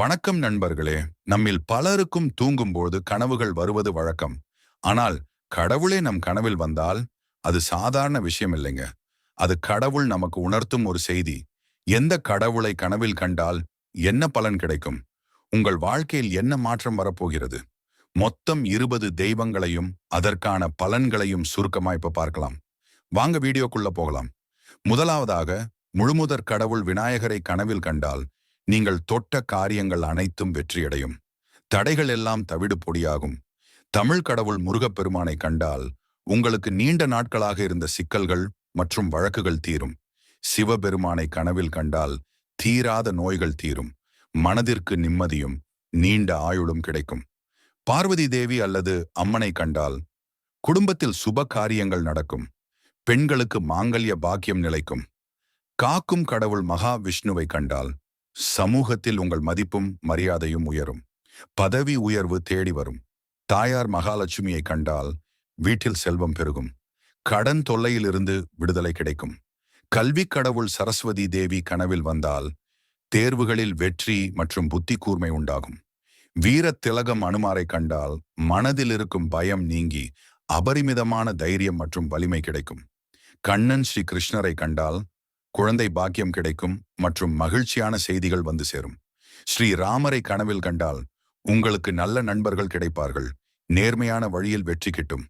வணக்கம் நண்பர்களே. நம்மில் பலருக்கும் தூங்கும்போது கனவுகள் வருவது வழக்கம். ஆனால் கடவுளே நம் கனவில் வந்தால் அது சாதாரண விஷயம் இல்லைங்க. அது கடவுள் நமக்கு உணர்த்தும் ஒரு செய்தி. எந்த கடவுளை கனவில் கண்டால் என்ன பலன் கிடைக்கும்? உங்கள் வாழ்க்கையில் என்ன மாற்றம் வரப்போகிறது? மொத்தம் இருபது தெய்வங்களையும் அதற்கான பலன்களையும் சுருக்கமா இப்ப பார்க்கலாம். வாங்க வீடியோக்குள்ள போகலாம். முதலாவதாக முழுமுதற் கடவுள் விநாயகரை கனவில் கண்டால் நீங்கள் தொட்ட காரியங்கள் அனைத்தும் வெற்றியடையும். தடைகள் எல்லாம் தவிடு பொடியாகும். தமிழ் கடவுள் முருகப்பெருமானை கண்டால் உங்களுக்கு நீண்ட நாட்களாக இருந்த சிக்கல்கள் மற்றும் வழக்குகள் தீரும். சிவபெருமானை கனவில் கண்டால் தீராத நோய்கள் தீரும். மனதிற்கு நிம்மதியும் நீண்ட ஆயுளும் கிடைக்கும். பார்வதி தேவி அல்லது அம்மனை கண்டால் குடும்பத்தில் சுப காரியங்கள் நடக்கும். பெண்களுக்கு மாங்கல்ய பாக்கியம் நிலைக்கும். காக்கும் கடவுள் மகா விஷ்ணுவை கண்டால் சமூகத்தில் உங்கள் மதிப்பும் மரியாதையும் உயரும். பதவி உயர்வு தேடி வரும். தாயார் மகாலட்சுமியை கண்டால் வீட்டில் செல்வம் பெருகும். கடன் தொல்லையிலிருந்து விடுதலை கிடைக்கும். கல்வி கடவுள் சரஸ்வதி தேவி கனவில் வந்தால் தேர்வுகளில் வெற்றி மற்றும் புத்தி கூர்மை உண்டாகும். வீர திலகம் அனுமாரை கண்டால் மனதில் இருக்கும் பயம் நீங்கி அபரிமிதமான தைரியம் மற்றும் வலிமை கிடைக்கும். கண்ணன் ஸ்ரீ கிருஷ்ணரை கண்டால் குழந்தை பாக்கியம் கிடைக்கும் மற்றும் மகிழ்ச்சியான செய்திகள் வந்து சேரும். ஸ்ரீ ராமரை கனவில் கண்டால் உங்களுக்கு நல்ல நண்பர்கள் கிடைப்பார்கள். நேர்மையான வழியில் வெற்றி கிட்டும்.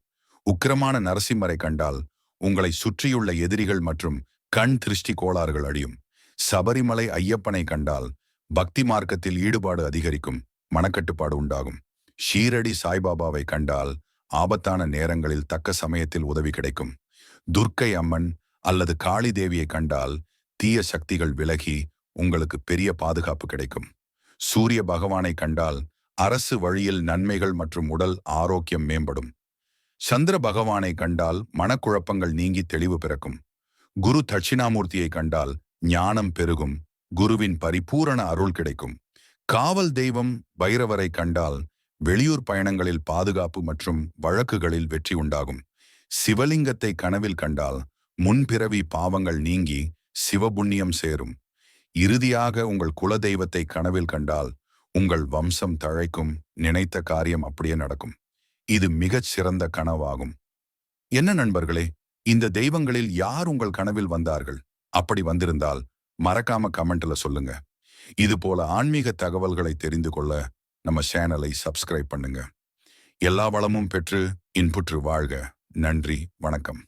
உக்கிரமான நரசிம்மரை கண்டால் உங்களை சுற்றியுள்ள எதிரிகள் மற்றும் கண் திருஷ்டி கோளாறுகள் அழியும். சபரிமலை ஐயப்பனை கண்டால் பக்தி மார்க்கத்தில் ஈடுபாடு அதிகரிக்கும். மனக்கட்டுப்பாடு உண்டாகும். ஷீரடி சாய்பாபாவை கண்டால் ஆபத்தான நேரங்களில் தக்க சமயத்தில் உதவி கிடைக்கும். துர்க்கை அம்மன் அல்லது காளி தேவியை கண்டால் தீய சக்திகள் விலகி உங்களுக்கு பெரிய பாதுகாப்பு கிடைக்கும். சூரிய பகவானை கண்டால் அரசு வழியில் நன்மைகள் மற்றும் உடல் ஆரோக்கியம் மேம்படும். சந்திர பகவானை கண்டால் மனக்குழப்பங்கள் நீங்கி தெளிவு பிறக்கும். குரு தட்சிணாமூர்த்தியை கண்டால் ஞானம் பெருகும். குருவின் பரிபூரண அருள் கிடைக்கும். காவல் தெய்வம் பைரவரை கண்டால் வெளியூர் பயணங்களில் பாதுகாப்பு மற்றும் வழக்குகளில் வெற்றி உண்டாகும். சிவலிங்கத்தை கனவில் கண்டால் முன்பிறவி பாவங்கள் நீங்கி சிவபுண்ணியம் சேரும். இறுதியாக உங்கள் குலதெய்வத்தை கனவில் கண்டால் உங்கள் வம்சம் தழைக்கும் நினைத்த காரியம் அப்படியே நடக்கும். இது மிகச் சிறந்த கனவாகும். என்ன நண்பர்களே இந்த தெய்வங்களில் யார் உங்கள் கனவில் வந்தார்கள்? அப்படி வந்திருந்தால் மறக்காம கமெண்ட்ல சொல்லுங்க. இது போல ஆன்மீக தகவல்களை தெரிந்து கொள்ள நம்ம சேனலை சப்ஸ்கிரைப் பண்ணுங்க. எல்லா வளமும் பெற்று இன்புற்று வாழ்க. நன்றி வணக்கம்.